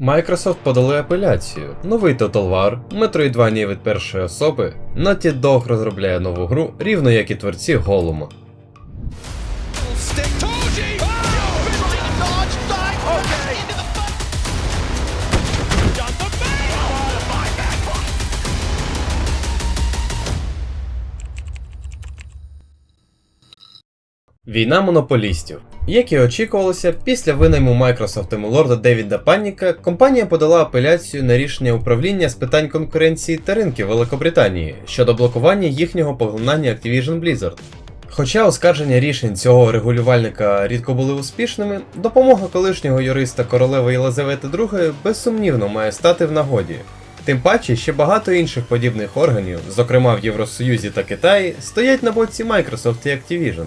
Microsoft подали апеляцію. Новий Total War, Metroidvania від першої особи, Naughty Dog розробляє нову гру, рівно як і творці Голума. Війна монополістів. Як і очікувалося, після винайму Microsoft лорда Девіда Панніка, компанія подала апеляцію на рішення управління з питань конкуренції та ринків Великобританії щодо блокування їхнього поглинання Activision Blizzard. Хоча оскарження рішень цього регулювальника рідко були успішними, допомога колишнього юриста королеви Єлизавети II безсумнівно має стати в нагоді. Тим паче, ще багато інших подібних органів, зокрема в Євросоюзі та Китаї, стоять на боці Microsoft і Activision.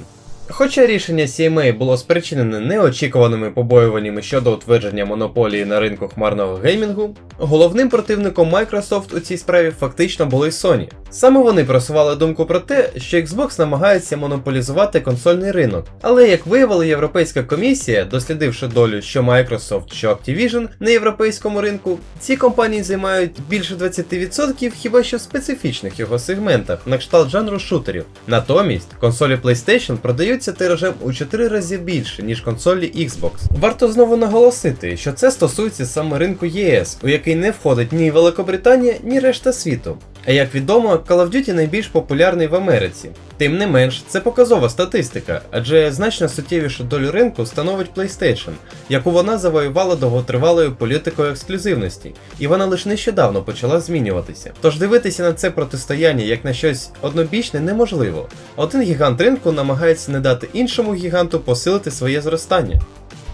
Хоча рішення CMA було спричинене неочікуваними побоюваннями щодо утвердження монополії на ринку хмарного геймінгу, головним противником Microsoft у цій справі фактично були Sony. Саме вони просували думку про те, що Xbox намагається монополізувати консольний ринок. Але як виявила Європейська комісія, дослідивши долю що Microsoft, що Activision на європейському ринку, ці компанії займають більше 20% хіба що в специфічних його сегментах, на кшталт жанру шутерів. Натомість консолі PlayStation продаються тиражем у 4 рази більше, ніж консолі Xbox. Варто знову наголосити, що це стосується саме ринку ЄС, у який не входить ні Великобританія, ні решта світу. А як відомо, Call of Duty найбільш популярний в Америці. Тим не менш, це показова статистика, адже значно суттєвішу долю ринку становить PlayStation, яку вона завоювала довготривалою політикою ексклюзивності, і вона лише нещодавно почала змінюватися. Тож дивитися на це протистояння як на щось однобічне неможливо. Один гігант ринку намагається не дати іншому гіганту посилити своє зростання.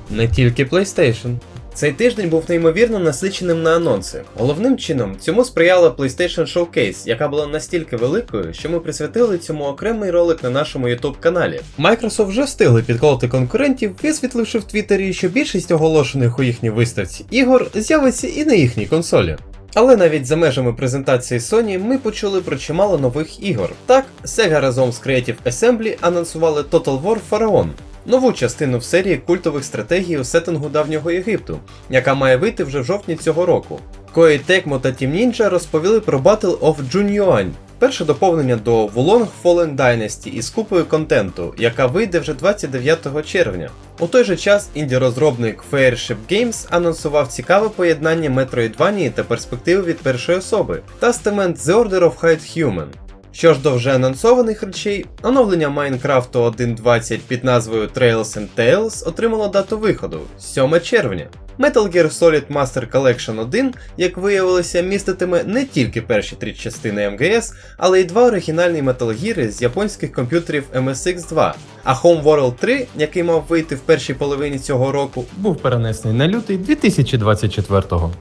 Не тільки PlayStation. Цей тиждень був неймовірно насиченим на анонси. Головним чином цьому сприяла PlayStation Showcase, яка була настільки великою, що ми присвятили цьому окремий ролик на нашому YouTube каналі. Microsoft вже встигли підколоти конкурентів, висвітливши в Твіттері, що більшість оголошених у їхній виставці ігор з'явиться і на їхній консолі. Але навіть за межами презентації Sony ми почули про чимало нових ігор. Так, Sega разом з Creative Assembly анонсували Total War Pharaon, нову частину в серії культових стратегій у сеттингу давнього Єгипту, яка має вийти вже в жовтні цього року. Koei Tecmo та Team Ninja розповіли про Battle of Junyuan, перше доповнення до Wulong Fallen Dynasty із купою контенту, яка вийде вже 29 червня. У той же час інді-розробник Fairship Games анонсував цікаве поєднання Metroidvania та перспективи від першої особи, Testament The Order of Hide Human. Що ж до вже анонсованих речей, оновлення Майнкрафту 1.20 під назвою Trails and Tales отримало дату виходу 7 червня. Metal Gear Solid Master Collection 1, як виявилося, міститиме не тільки перші три частини МГС, але й два оригінальні Metal Gear з японських комп'ютерів MSX2. А Homeworld 3, який мав вийти в першій половині цього року, був перенесений на лютий 2024-го.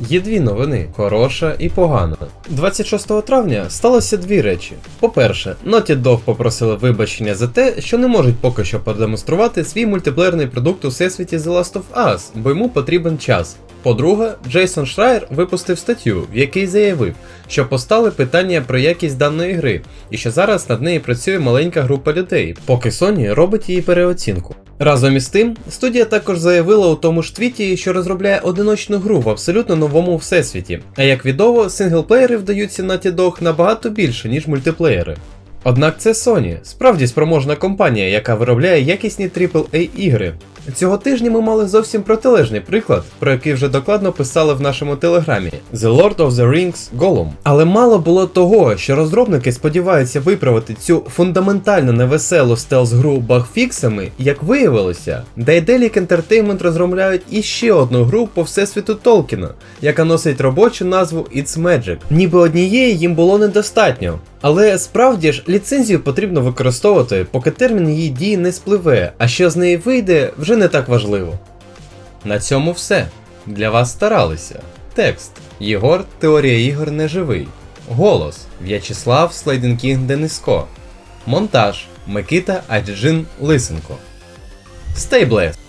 Є дві новини хороша і погана. 26 травня сталося дві речі. По-перше, Naughty Dog попросили вибачення за те, що не можуть поки що продемонструвати свій мультиплеєрний продукт у всесвіті The Last of Us, бо йому потрібен час. По-друге, Джейсон Шрайер випустив статтю, в якій заявив, що постали питання про якість даної гри, і що зараз над нею працює маленька група людей, поки Sony робить її переоцінку. Разом із тим, студія також заявила у тому ж твіті, що розробляє одиночну гру в абсолютно новому всесвіті. А як відомо, синглплеєри вдаються на Dog набагато більше, ніж мультиплеєри. Однак це Sony, справді спроможна компанія, яка виробляє якісні AAA ігри. Цього тижня ми мали зовсім протилежний приклад, про який вже докладно писали в нашому телеграмі The Lord of the Rings Gollum. Але мало було того, що розробники сподіваються виправити цю фундаментально невеселу стелс-гру багфіксами, як виявилося, Daedalic Entertainment розробляють іще одну гру по всесвіту Толкіна, яка носить робочу назву It's Magic. Ніби однієї їм було недостатньо. Але справді ж ліцензію потрібно використовувати, поки термін її дії не спливе, а що з неї вийде, вже не так важливо. На цьому все. Для вас старалися. Текст Єгор Теорія ігор неживий. Голос В'ячеслав Слейденкінг Дениско. Монтаж Микита Аджин Лисенко. Stay blessed!